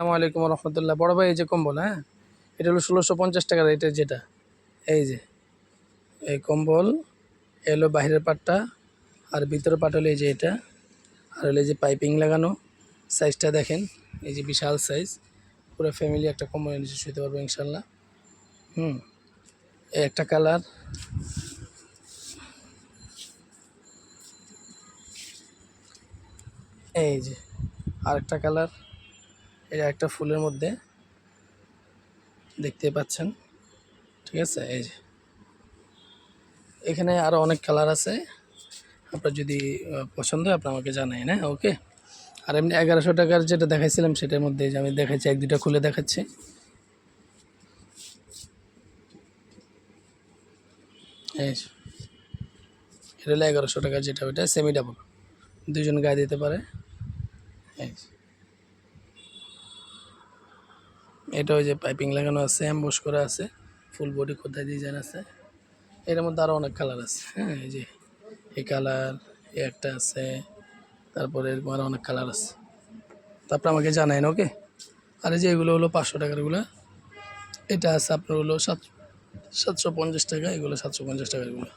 আসসালামু আলাইকুম রহমতুল্লাহ। বড় ভাই, এই যে কম্বল হ্যাঁ? এটা হলো ষোলোশো পঞ্চাশ টাকার, এটা যেটা। এই যে, এই কম্বল, এ হলো বাহিরের পাটটা, আর ভিতরের পাট হলো এই যে এটা, আর হলো এই যে পাইপিং লাগানো। সাইজটা দেখেন, এই যে বিশাল সাইজ। পুরো ফ্যামিলি একটা কম্বল নিচে শুতে পারবে, ইনশাল্লাহ। হুম, এই একটা কালার। এই যে, আরেকটা কালার। এটা একটা ফুলের মধ্যে দেখতে পাচ্ছেন, ঠিক আছে? এই যে। এখানে আরও অনেক কালার আছে। আপনার যদি পছন্দ হয়, আপনি আমাকে জানাই না ওকে? আর এমনি এগারোশো টাকার যেটা দেখাইছিলাম, সেটার মধ্যে যে আমি দেখাচ্ছি, এক দুটা খুলে দেখাচ্ছি। এই। এটা হলো এগারোশো টাকার যেটা, ওইটা সেমি ডাবল দুজন গায়ে দিতে পারে। এই যে। এটা ওই যে পাইপিং লাগানো আছে অ্যাম্বুশ করা আছে ফুল বডি কোথায় ডিজাইন আছে। এর মধ্যে আরও অনেক কালার আছে হ্যাঁ এই যে এই কালার এই একটা আছে, তারপরে এরকম আরও অনেক কালার আছে। তারপরে আমাকে জানাইন, ওকে? আর এই যে এগুলো হলো পাঁচশো টাকারগুলো এটা আছে আপনার হলো সাত সাতশো পঞ্চাশ টাকা, এগুলো সাতশো পঞ্চাশ টাকারগুলো